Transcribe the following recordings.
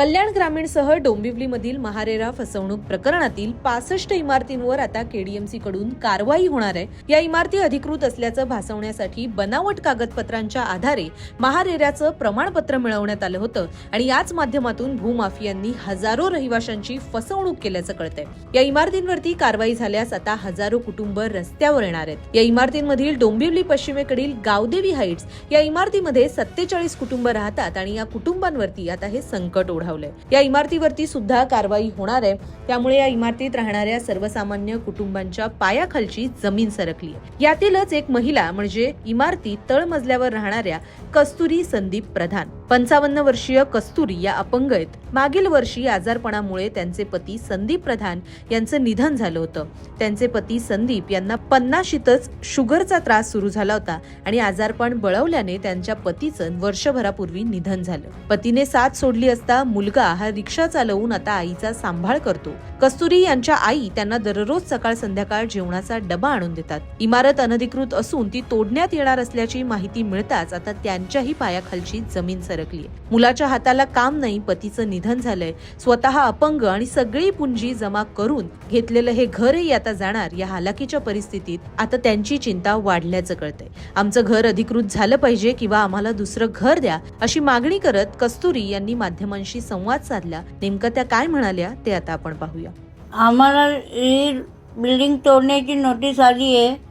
कल्याण ग्रामीणसह डोंबिवलीमधील महारेरा फसवणूक प्रकरणातील पासष्ट इमारतींवर आता केडीएमसी कडून कारवाई होणार आहे. या इमारती अधिकृत असल्याचं भासवण्यासाठी बनावट कागदपत्रांच्या आधारे महारेराचं प्रमाणपत्र मिळवण्यात आलं होतं आणि याच माध्यमातून भूमाफियांनी हजारो रहिवाशांची फसवणूक केल्याचं कळतंय. या इमारतींवरती कारवाई झाल्यास आता हजारो कुटुंब रस्त्यावर येणार आहेत. या इमारतींमधील डोंबिवली पश्चिमेकडील गावदेवी हाईट्स या इमारतीमध्ये सत्तेचाळीस कुटुंब राहतात आणि या कुटुंबांवरती आता हे संकट ओढा ओढावलंय या इमारतीवरती सुद्धा कारवाई होणार आहे. त्यामुळे या इमारतीत राहणाऱ्या सर्वसामान्य कुटुंबांच्या पायाखालची जमीन सरकली आहे. यातीलच एक महिला म्हणजे इमारती तळमजल्यावर राहणाऱ्या कस्तुरी संदीप प्रधान. पंचावन्न वर्षीय कस्तुरी या अपंग आहेत मागील वर्षी आजारपणामुळे त्यांचे पती संदीप प्रधान यांचं निधन झालं होतं. त्यांचे पती संदीप यांना पन्नाशीतच शुगरचा त्रास सुरू झाला होता आणि आजारपण बळवल्याने त्यांच्या पतीचं वर्षभरापूर्वी निधन झालं. पतीने साथ सोडली असता मुलगा हा रिक्षा चालवून आता आईचा सांभाळ करतो. कस्तुरी यांच्या आई त्यांना दररोज सकाळ संध्याकाळ जेवणाचा डबा आणून देतात. इमारत अनधिकृत असून ती तोडण्यात येणार असल्याची माहिती मिळताच आता त्यांच्याही पायाखालची जमीन सरकली मुलाच्या हाताला काम नाही पतीचं निधन झालंय. स्वतः अपंग आणि सगळी पुंजी जमा करून घेतलेलं हे घरही आता जाणार या हालाकीच्या परिस्थितीत. आता त्यांची चिंता वाढल्याचं कळतंय. आमचं घर अधिकृत झालं पाहिजे किंवा आम्हाला दुसरं घर द्या अशी मागणी करत कस्तुरी यांनी माध्यमांशी संवाद साधला. नेमकं त्या काय म्हणाल्या ते आता आपण पाहूया. आम्हाला ही बिल्डिंग तोडण्याची नोटीस आली आहे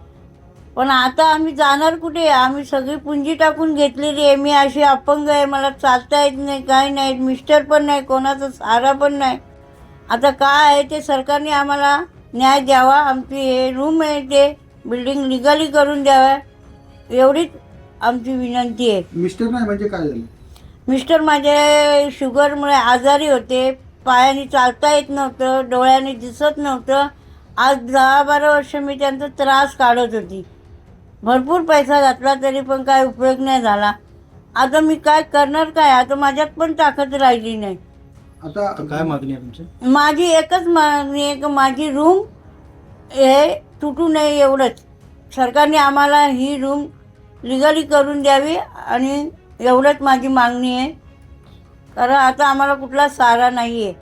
पण आता आम्ही जाणार कुठे? आम्ही सगळी पुंजी टाकून घेतलेली आहे. मी अशी अपंग आहे. मला चालता येत नाही काय नाही. मिस्टर पण नाही कोणाचा सहारा पण नाही. आता काय आहे ते सरकारने आम्हाला न्याय द्यावा. आमची हे रूम आहे ते बिल्डिंग लिगली करून द्यावा. एवढीच आमची विनंती आहे. मिस्टर नाही म्हणजे काय झालं? मिस्टर माझे शुगरमुळे आजारी होते. पायाने चालता येत नव्हतं डोळ्याने दिसत नव्हतं. आज दहा बारा वर्ष मी त्यांचा त्रास काढत होती. भरपूर पैसा घातला तरी पण काय उपयोग नाही झाला. आता मी काय करणार काय? आता माझ्यात पण ताकद राहिली नाही. आता आता काय मागणी आहे तुमची? माझी एकच मागणी आहे की माझी रूम हे तुटू नये एवढंच. सरकारने आम्हाला ही रूम लिगली करून द्यावी आणि एवढंच माझी मागणी आहे. कारण आता आम्हाला कुठला सारा नाही आहे